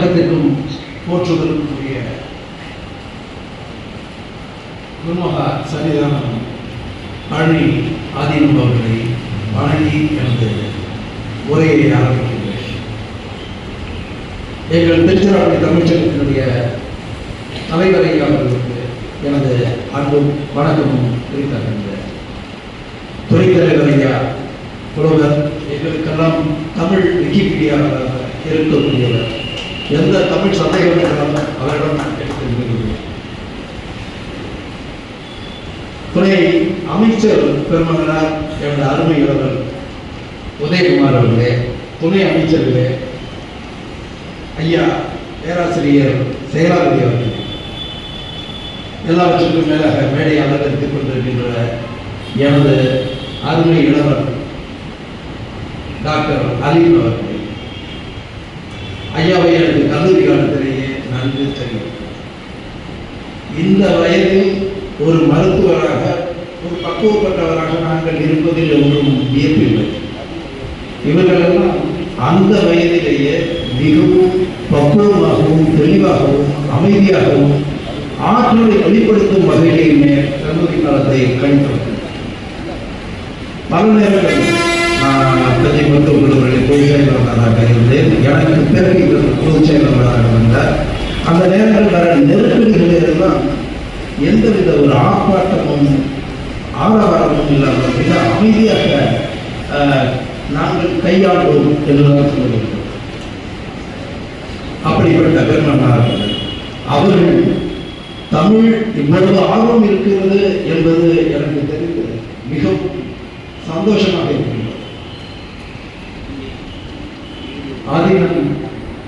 வணக்கத்திற்கும் போற்றுதலும் உரிய குருமகா சன்னிதானம் பழனி ஆதீனம் அவர்களை வணங்கி எனது உரையை ஆரம்பிக்கின்றேன். எங்கள் திருச்சிராப்பள்ளி தமிழ்ச்சங்கத்தினுடைய தலைவரை அவர்களுக்கு எனது அன்பும் வணக்கமும் தெரிவித்தார்கள் துறைத்தலைவர் ஐயா புலவர் எங்களுக்கெல்லாம் தமிழ் விக்கிபீடியாவாக இருக்கக்கூடியவர் எந்த தமிழ் சந்தேகம் இருந்தாலும் அவரிடம் நான் கேட்டு விரும்புகிறேன் துணை அமைச்சர் பெருமகனார் எனது அருமை இளவர் உதயகுமார் அவர்களே துணை அமைச்சர்களே ஐயா பேராசிரியர் செயலாளர் அவர்களே எல்லாவற்றுக்கும் மேலாக மேடை அலங்கரித்துக் கொண்டிருக்கின்ற எனது அருமை இளவர் டாக்டர் அலீம் அவர்கள். ஐயாவை எனக்கு கல்லூரி காலத்திலேயே நன்கு தெரியும் இந்த வயதில் ஒரு மருத்துவராக ஒரு பக்குவப்பட்டவராக நாங்கள் இருப்பதில் ஒன்றும் வியப்பில்லை இவர்களெல்லாம் அந்த வயதிலேயே மிகவும் பக்குவமாகவும் தெளிவாகவும் அமைதியாகவும் ஆற்றலை வெளிப்படுத்தும் வகையிலேயுமே கல்லூரி காலத்தை கழித்தவர்கள் பல நேரங்களில் தஞ்சை மருத்துவக் கல்லூரியில் பொதுச் செயலாளராக இருந்தேன். எனக்கு பிறகு இவர் பொதுச் செயலாளராக வந்தார். அந்த நேரத்தில் வர நெருக்கடிகளெல்லாம் எந்தவித ஒரு ஆர்ப்பாட்டமும் ஆதாரமும் இல்லாமல் மிக அமைதியாக அஹ், நாங்கள் கையாண்டோம் என்றுதான் சொல்ல அப்படிப்பட்ட பெருமன்னார் அவர்கள் தமிழ் இவ்வளவு ஆர்வம் இருக்கிறது என்பது எனக்கு தெரிந்து மிகவும் சந்தோஷமாக இருக்கிறது ஆதீனம்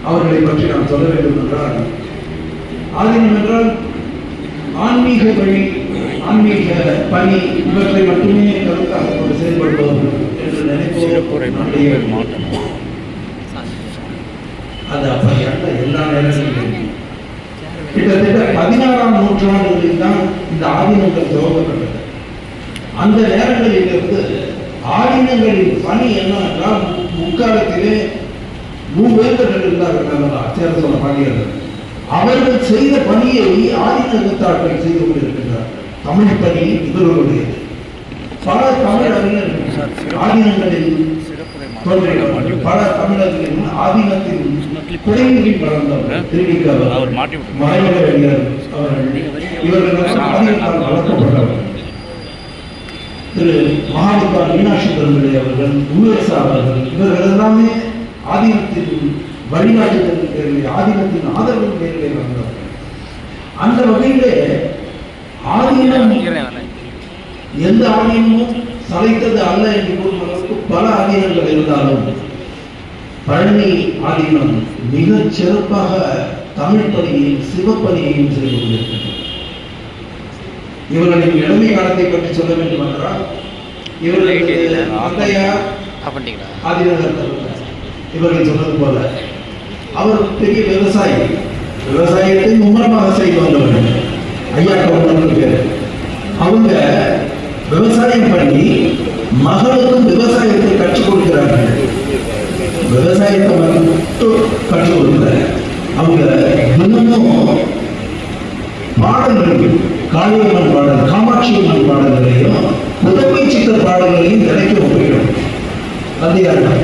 அவர்களை பற்றி நான் சொல்ல வேண்டும் என்றால் ஆதீனம் என்றால் ஆன்மீக வழி ஆன்மீக பணி இவற்றை மட்டுமே கருத்தாக கொண்டு செயல்படுபவர்கள் என்று நினைப்போம். அது அப்படி அல்ல எல்லா நேரங்களிலும். கிட்டத்தட்ட பதினாறாம் நூற்றாண்டுகளில் தான் இந்த ஆதீனங்கள் துவங்கப்பட்டது. அந்த நேரங்களில் இருந்து ஆதீனங்களின் பணி என்னவென்றால் முக்காலத்திலே மூவேந்தர்கள் இருந்தார்கள் அல்லவா சேர சோழ பாண்டியர்கள். அவர்கள் செய்த பணியை ஆதினத்தார்கள் செய்து கொண்டிருக்கின்றார். தமிழ் பணி இவர்களுடையது பல தமிழ் அறிஞர்கள் ஆதீனங்களில் தோன்றியவர்கள் பல தமிழர்களின் ஆதீனத்தின் குறைகளில் வளர்ந்தவர் திருவிக்கவர் அவர் மாட்டி மறைமுக அறிஞர் அவர்கள் இவர்கள் ஆதீனத்தால் வளர்க்கப்பட்டவர்கள். திரு மகாவித்வான் மீனாட்சி பெருமிழை அவர்கள் உவேசா அவர்கள் இவர்கள் எல்லாமே ஆதீனத்தின் வழிகாட்டுதலின் பேரிலே ஆதீனத்தின் ஆதரவின் பேரிலே வந்தவர்கள் அந்த வகையிலே ஆதீனம் எந்த ஆதீனமும் சளைத்தது அல்ல என்று கூறும் அளவுக்கு பல ஆதீனங்கள் இருந்தாலும் பழனி ஆதீனம் மிகச் சிறப்பாக தமிழ் பணியையும் சிவப்பணியையும் செய்து கொண்டிருக்கிறது. இவர்களின் இளமை காலத்தை பற்றி சொல்ல வேண்டும் என்றால் இவர்களுக்கு தந்தையார் ஆதிநகர். இவர்கள் சொன்னது போல அவர் பெரிய விவசாயி. விவசாயத்தை மும்மரமாக செய்து வந்தவர்கள். ஐயா கவுண்டர் பேர். அவங்க விவசாயம் பண்ணி மகளுக்கும் விவசாயத்தை கற்றுக் கொடுக்கிறார்கள். விவசாயத்தை மட்டும் கற்றுக் கொடுக்கல. அவங்க தினமும் பாடல்கள் காளியம்மன் பாடல் காமாட்சி அம்மன் பாடல்களையும் புதுமை சித்த பாடல்களையும் தினைக்கு ஒப்பிடும். அது யாருன்னா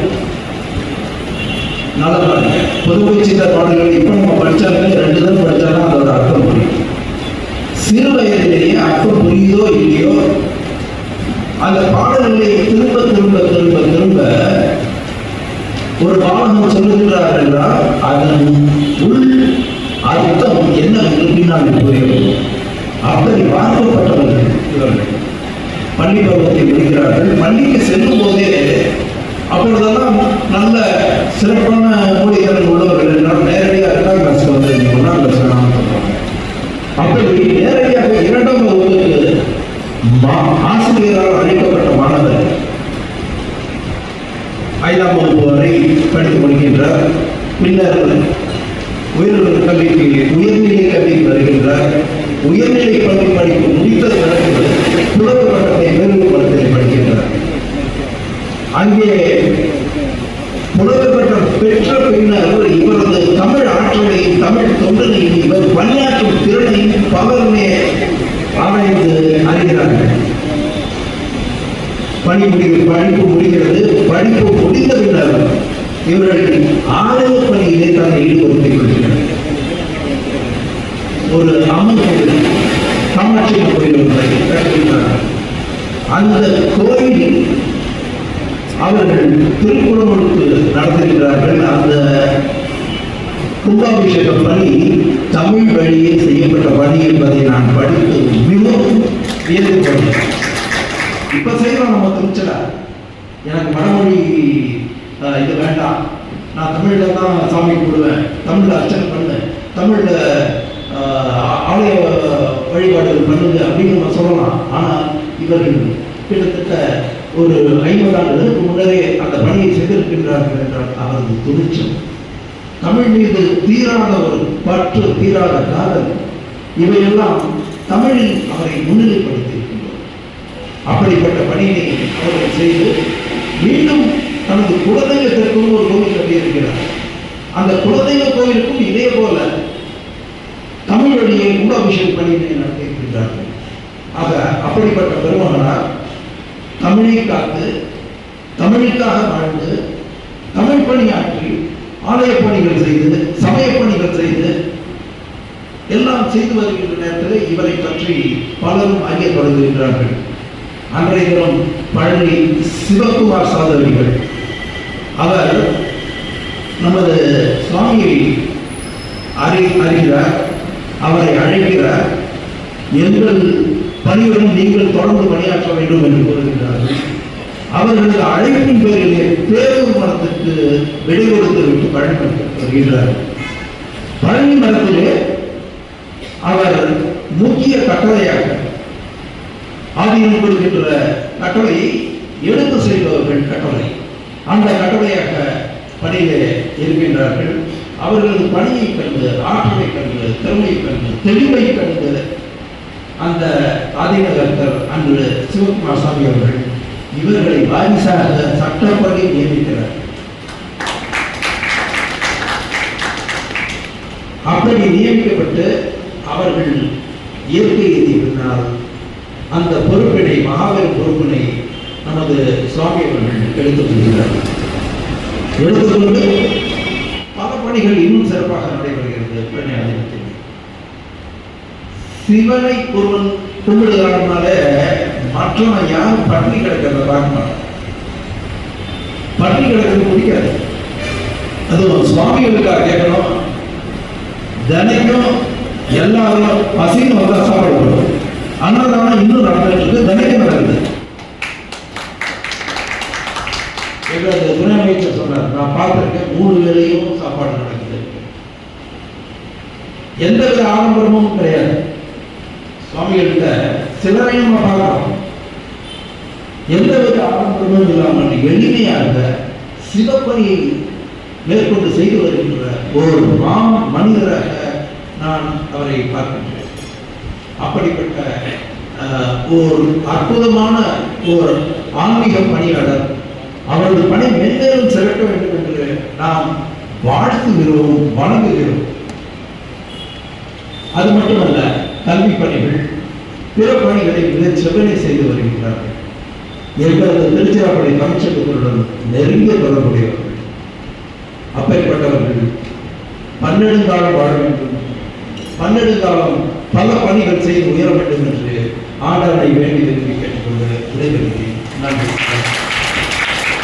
பாருங்க பொதுவை சித்த பாடல்கள் இப்போ நம்ம படிச்சாலே ரெண்டு தான் படித்தாலும் அதோட அர்த்தம் புரியும். சிறு வயதிலேயே அர்த்தம் புரியுதோ இல்லையோ அந்த பாடல்களை திரும்ப திரும்ப திரும்ப திரும்ப ஒரு பாடகம் சொல்லுகிறார் என்றால் அதன் உள் அர்த்தம் என்ன பின்னால் புரியும் அப்படி பார்க்கப்பட்டவர்கள் இவர்கள். பள்ளி பருவத்தை முடிக்கிறார்கள் பள்ளிக்கு செல்லும் போதே அப்பொழுதெல்லாம் நல்ல சிறப்பான ஊழியர்கள் உள்ளவர்கள் என்றால் நேரடியாக இரண்டாம் கிளாஸ் வந்து நீங்க ஒன்றாம் கிளாஸ் அப்படி நேரடியாக இரண்டாம் வகுப்புக்கு ஆசிரியரால் அழைக்கப்பட்ட மாணவர் ஐந்தாம் வகுப்பு வரை படித்து முடிக்கின்றார் பின்னர் உயர்நிலை கல்விக்கு உயர்நிலை கல்விக்கு வருகின்றார். உயர்நிலை பள்ளி படிப்பு முடித்தது நடக்கிறது புலவர் அங்கே புலவர்பட்டம் பெற்ற பின்னர் இவரது தமிழ் ஆற்றலையும் தமிழ் தொண்டனையும் இவர் பணியாற்றும் திறனையும் பவர்மே ஆராய்ந்து அறிகிறார்கள். பணி முடிவு படிப்பு முடிகிறது. படிப்பு முடிந்த பின்னர் இவர்கள் ஆலய பணியிலே தான் ஈடுபடுத்திக் கொள்கிறார்கள் ஒரு அம்மன் கோயில் காமாட்சி கோயில் ஒன்றை அந்த கோயில் அவர்கள் திருக்குறளுக்கு நடத்திருக்கிறார்கள் அந்த கும்பாபிஷேக பணி தமிழ் வழியே செய்யப்பட்ட பணி என்பதை நான் படித்து மிகவும் வியந்து இப்போ இப்ப செய்யறோம் நம்ம திருச்சல. எனக்கு வடமொழி இது வேண்டாம். நான் தமிழ்ல தான் சாமி கும்பிடுவேன். தமிழ்ல அர்ச்சனை பண்ணுவேன். தமிழ்ல ஆலய வழிபாடுகள் பண்ணுங்க அப்படின்னு நம்ம சொல்லலாம். ஆனால் இவர்கள் கிட்டத்தட்ட ஒரு ஐம்பது ஆண்டுகளுக்கு முன்னரே அந்த பணியை செய்திருக்கின்றார்கள் என்றால் அவரது துணிச்சல். தமிழ் மீது தீராத ஒரு பற்று தீராத காதல் இவையெல்லாம் தமிழில் அவரை முன்னிலைப்படுத்தியிருக்கின்றோம் அப்படிப்பட்ட பணியினை அவர்கள் செய்து மீண்டும் தனது குலதெய்வத்திற்கும் ஒரு கோவில் கட்டியிருக்கிறார். அந்த குலதெய்வ கோவிலுக்கும் இதே போல தமிழ் வழியை கும்பாபிஷேக பணியினை நடத்தியிருக்கின்றார்கள். ஆக அப்படிப்பட்ட பெருமகனார் தமிழை காத்து தமிழுக்காக வாழ்ந்து தமிழ் பணியாற்றி ஆலய பணிகள் செய்து சமய பணிகள் செய்து எல்லாம் செய்து வருகின்ற நேரத்தில் இவரை பற்றி பலரும் அறிய தொடங்குகின்றார்கள். அன்றைய தினம் பழனி சிவகுமார் சாதவிகள் அவர் நமது சுவாமியை அறி அறிகிறார் அவரை அழைக்கிறார். எங்கள் பணியுடன் நீங்கள் தொடர்ந்து பணியாற்ற வேண்டும் என்று கூறுகின்றார்கள் அவர்களது அழைப்பின் பேரிலே தேர்வு மரத்துக்கு விடை கொடுத்து விட்டு பழனி வருகின்றார்கள் வருகின்றார் பழனி மரத்திலே அவர் முக்கிய கட்டளையாக ஆதியில் கொடுக்கின்ற கட்டளையை எடுத்து செய்பவர்கள் கட்டளை. அந்த கட்டளையாக பணியிலே இருக்கின்றார்கள். அவர்களது பணியை கண்டு ஆற்றலை கண்டு திறமையை கண்டு தெளிவை கண்டு அந்த ஆதிநகர்த்தர் அன்று சிவகுமார் சாமி அவர்கள் இவர்களை வாரிசாக சட்டப்படி நியமிக்கிறார் அப்படி நியமிக்கப்பட்டு அவர்கள் இயற்கை எய்திய பின்னால் அந்த பொறுப்பினை மகாபெரும் பொறுப்பினை நமது சுவாமி அவர்கள் எடுத்துக் கொள்கிறார். எடுத்துக்கொண்டு பல பணிகள் இன்னும் சிறப்பாக நடைபெறுகிறது பெண்ணை ஆதீனத்தில் சிவனை ஒருவன் கும்பிடுகிறாருனால மற்றவன் யாரும் பட்டினி கிடக்கிறத பார்க்க மாட்டான். பட்டினி கிடக்கிறது பிடிக்காது. அதுவும் சுவாமிகளுக்காக கேட்கணும். தினைக்கும் எல்லாரும் பசின்னு வந்தா சாப்பாடு அன்னதானம் இன்னும் நடந்துட்டு இருக்கு. தினைக்கும் நடக்குது. எங்களது துணை அமைச்சர் சொன்னார் நான் பார்த்திருக்கேன் மூணு வேலையும் சாப்பாடு நடக்குது. எந்த வித ஆடம்பரமும் கிடையாது. சுவாமிகள்கிட்ட சிலரையும் நம்ம பார்க்கிறோம். எந்த வித ஆடம்பரமும் இல்லாமல் எளிமையாக சிவப்பணியை மேற்கொண்டு செய்து வருகின்ற ஒரு மாம் மனிதராக நான் அவரை பார்க்கின்றேன். அப்படிப்பட்ட அஹ், ஒரு அற்புதமான ஒரு ஆன்மீக பணியாளர் அவரது பணி மென்மேலும் சிறக்க வேண்டும் என்று நாம் வாழ்த்துகிறோம் வணங்குகிறோம். அது மட்டுமல்ல கல்வி பணிகள் பிற பணிகளை மிக செவ்வனை செய்து வருகின்றார்கள். எங்களது திருச்சிராப்பள்ளி தமிழ்ச்சங்கத்துடன் நெருங்கிய தொடர்புடையவர்கள். அப்பேற்பட்டவர்கள் பன்னெடுங்காலம் வாழ வேண்டும். பன்னெடுங்காலம் பல பணிகள் செய்து உயர வேண்டும் என்று ஆண்டவனை வேண்டி விரும்பி கேட்டுக்கொண்டு விடைபெறுகிறேன். நன்றி.